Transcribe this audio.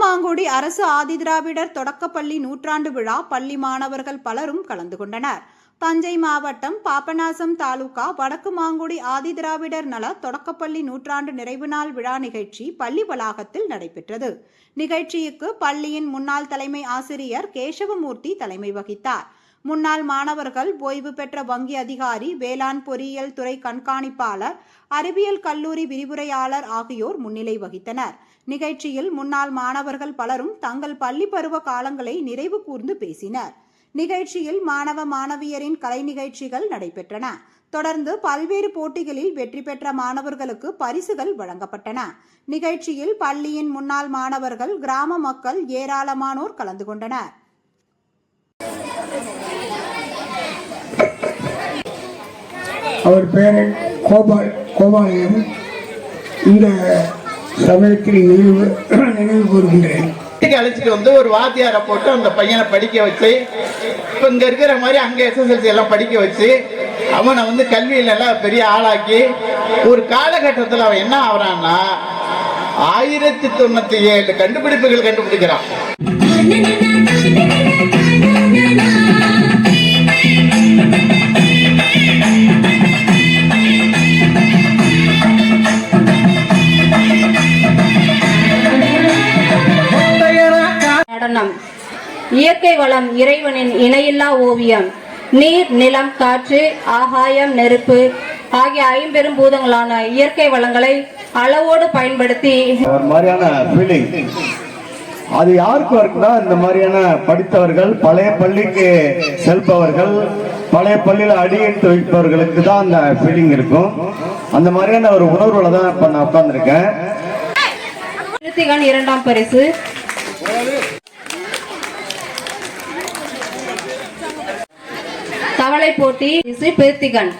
மாங்குடி அரசு ஆதிதிராவிடர் தொடக்கப்பள்ளி நூற்றாண்டு விழா பள்ளி மாணவர்கள் பலரும் கலந்து கொண்டனர். தஞ்சை மாவட்டம் பாபநாசம் தாலுகா வடக்கு மாங்குடி ஆதிதிராவிடர் நல தொடக்கப்பள்ளி நூற்றாண்டு நிறைவு நாள் விழா நிகழ்ச்சி பள்ளி வளாகத்தில் நடைபெற்றது. நிகழ்ச்சிக்கு பள்ளியின் முன்னாள் தலைமை ஆசிரியர் கேசவமூர்த்தி தலைமை வகித்தார். முன்னாள் மாணவர்கள் ஓய்வு பெற்ற வங்கி அதிகாரி வேளாண் பொறியியல் துறை கண்காணிப்பாளர் அறிவியல் கல்லூரி விரிவுரையாளர் ஆகியோர் முன்னிலை வகித்தனர். நிகழ்ச்சியில் முன்னாள் மாணவர்கள் பலரும் தங்கள் பள்ளி பருவ காலங்களை நிறைவு கூர்ந்து பேசினர். நிகழ்ச்சியில் மாணவ மாணவியரின் கலை நிகழ்ச்சிகள் நடைபெற்றன. தொடர்ந்து பல்வேறு போட்டிகளில் வெற்றி பெற்ற மாணவர்களுக்கு பரிசுகள் வழங்கப்பட்டன. நிகழ்ச்சியில் பள்ளியின் முன்னாள் மாணவர்கள் கிராம மக்கள் ஏராளமானோர் கலந்து கொண்டனர். அவர் பெயரை கோபால் கோபாலயம். இந்த சமயத்தில் நினைவு நினைவு கூறுகின்றேன். அழைச்சிட்டு வந்து ஒரு வாத்தியாரை போட்டு அந்த பையனை படிக்க வச்சு இப்போ இங்கே இருக்கிற மாதிரி அங்கே எஸ்எஸ்எல்சி எல்லாம் படிக்க வச்சு அவனை வந்து கல்வியில எல்லாம் பெரிய ஆளாக்கி ஒரு காலகட்டத்தில் அவன் என்ன ஆகுறான்னா ஆயிரத்தி தொண்ணூத்தி ஏழு கண்டுபிடிப்புகள் கண்டுபிடிக்கிறான். நடனம். இயற்கை வளம் இறைவனின் இணையில்லா ஓவியம். நீர் நிலம் காற்று ஆகாயம் நெருப்பு ஆகிய ஐம்பெரும் பூதங்களான இயற்கை வளங்களை அளவோடு பயன்படுத்தி ஒரு மாதிரியான ஃபீலிங் அது யாருக்கு இருக்குன்னா இந்த மாதிரியான படித்தவர்கள் பழைய பள்ளிக்கு செல்பவர்கள் பழைய பள்ளியில் அடியெடுத்து வைப்பவர்களுக்கு தான் அந்த ஃபீலிங் இருக்கும். அந்த மாதிரியான ஒரு உணர்வுல தான் இப்போ நான் உட்காந்துருக்கேன் இரண்டாம் பரிசு. தவளை போட்டி பேர்த்திகன்.